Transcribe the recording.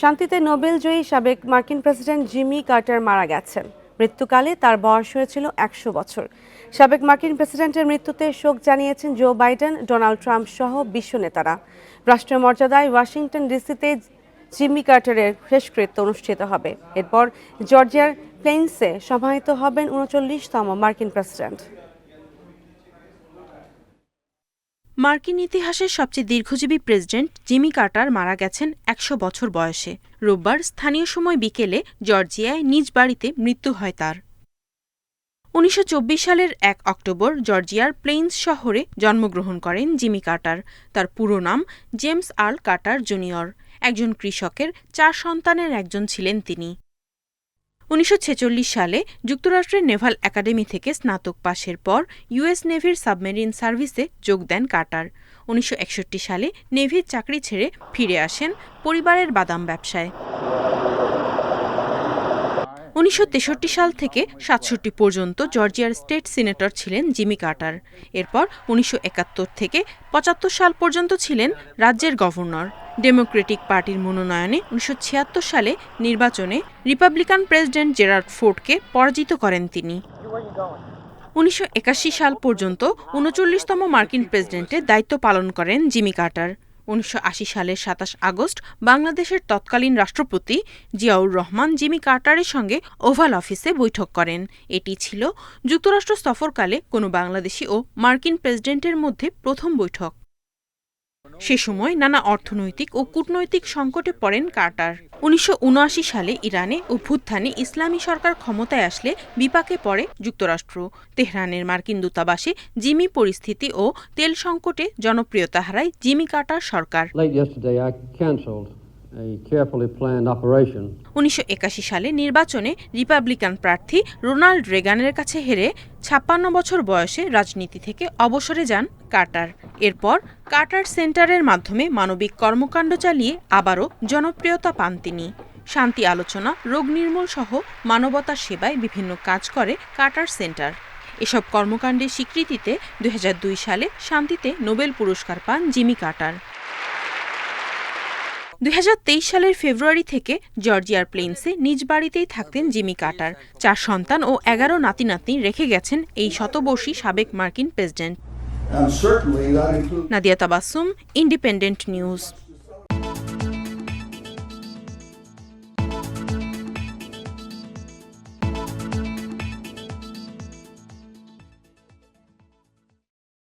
শান্তিতে নোবেল জয়ী সাবেক মার্কিন প্রেসিডেন্ট জিমি কার্টার মারা গেছেন। মৃত্যুকালে তার বয়স হয়েছিল একশো বছর। সাবেক মার্কিন প্রেসিডেন্টের মৃত্যুতে শোক জানিয়েছেন জো বাইডেন, ডোনাল্ড ট্রাম্প সহ বিশ্ব নেতারা রাষ্ট্রীয় মর্যাদায় ওয়াশিংটন ডিসিতে জিমি কার্টারের শেষকৃত্য অনুষ্ঠিত হবে। এরপর জর্জিয়ার প্লেন্সে সমাহিত হবেন উনচল্লিশতম মার্কিন প্রেসিডেন্ট। মার্কিন ইতিহাসের সবচেয়ে দীর্ঘজীবী প্রেসিডেন্ট জিমি কার্টার মারা গেছেন একশো বছর বয়সে। রোববার স্থানীয় সময় বিকেলে জর্জিয়ায় নিজ বাড়িতে মৃত্যু হয় তার। উনিশশো চব্বিশ সালের এক অক্টোবর জর্জিয়ার প্লেইন্স শহরে জন্মগ্রহণ করেন জিমি কার্টার। তার পুরো নাম জেমস আর্ল কার্টার জুনিয়র। একজন কৃষকের চার সন্তানের একজন ছিলেন তিনি। উনিশশো ছেচল্লিশ সালে যুক্তরাষ্ট্রের নেভাল একাডেমি থেকে স্নাতক পাশের পর ইউএস নেভির সাবমেরিন সার্ভিসে যোগ দেন কাটার। উনিশশো একষট্টি সালে নেভির চাকরি ছেড়ে ফিরে আসেন পরিবারের বাদাম ব্যবসায়। উনিশশো তেষট্টি সাল থেকে সাতষট্টি পর্যন্ত জর্জিয়ার স্টেট সিনেটর ছিলেন জিমি কার্টার এরপর উনিশশো একাত্তর থেকে পঁচাত্তর সাল পর্যন্ত ছিলেন রাজ্যের গভর্নর। ডেমোক্রেটিক পার্টির মনোনয়নে উনিশশো ছিয়াত্তর সালে নির্বাচনে রিপাবলিকান প্রেসিডেন্ট জেরার্ড ফোর্ডকে পরাজিত করেন তিনি। উনিশশো একাশি সাল পর্যন্ত উনচল্লিশতম মার্কিন প্রেসিডেন্টের দায়িত্ব পালন করেন জিমি কার্টার। উনিশশো আশি সালের সাতাশ আগস্ট বাংলাদেশের তৎকালীন রাষ্ট্রপতি জিয়াউর রহমান জিমি কার্টারের সঙ্গে ওভাল অফিসে বৈঠক করেন। এটি ছিল যুক্তরাষ্ট্র সফরকালে কোনো বাংলাদেশি ও মার্কিন প্রেসিডেন্টের মধ্যে প্রথম বৈঠক। সে সময় নানা অর্থনৈতিক ও কূটনৈতিক সংকটে পড়েন কার্টার। উনিশশো সালে ইরানে অভ্যুত্থানে ইসলামী সরকার ক্ষমতায় আসলে বিপাকে পড়ে যুক্তরাষ্ট্র। তেহরানের মার্কিন দূতাবাসে জিমি পরিস্থিতি ও তেল সংকটে জনপ্রিয়তা হারায় জিমি কার্টার সরকার। উনিশশো সালে নির্বাচনে রিপাবলিকান প্রার্থী রোনাল্ড রেগানের কাছে হেরে ছাপ্পান্ন বছর বয়সে রাজনীতি থেকে অবসরে যান কার্টার এরপর কার্টার সেন্টারের মাধ্যমে মানবিক কর্মকাণ্ড চালিয়ে আবারও জনপ্রিয়তা পান তিনি। শান্তি আলোচনা, রোগ নির্মূল সহ মানবতার সেবায় বিভিন্ন কাজ করে কার্টার সেন্টার। এসব কর্মকাণ্ডের স্বীকৃতিতে দু হাজার দুই সালে শান্তিতে নোবেল পুরস্কার পান জিমি কার্টার দুই হাজার তেইশ সালের ফেব্রুয়ারি থেকে জর্জিয়ার প্লেন্সে নিজ বাড়িতেই থাকতেন জিমি কাটার। চার সন্তান ও এগারো নাতি নাতনি রেখে গেছেন এই শতবর্ষী সাবেক মার্কিন president. Nadia Tabassum independent news.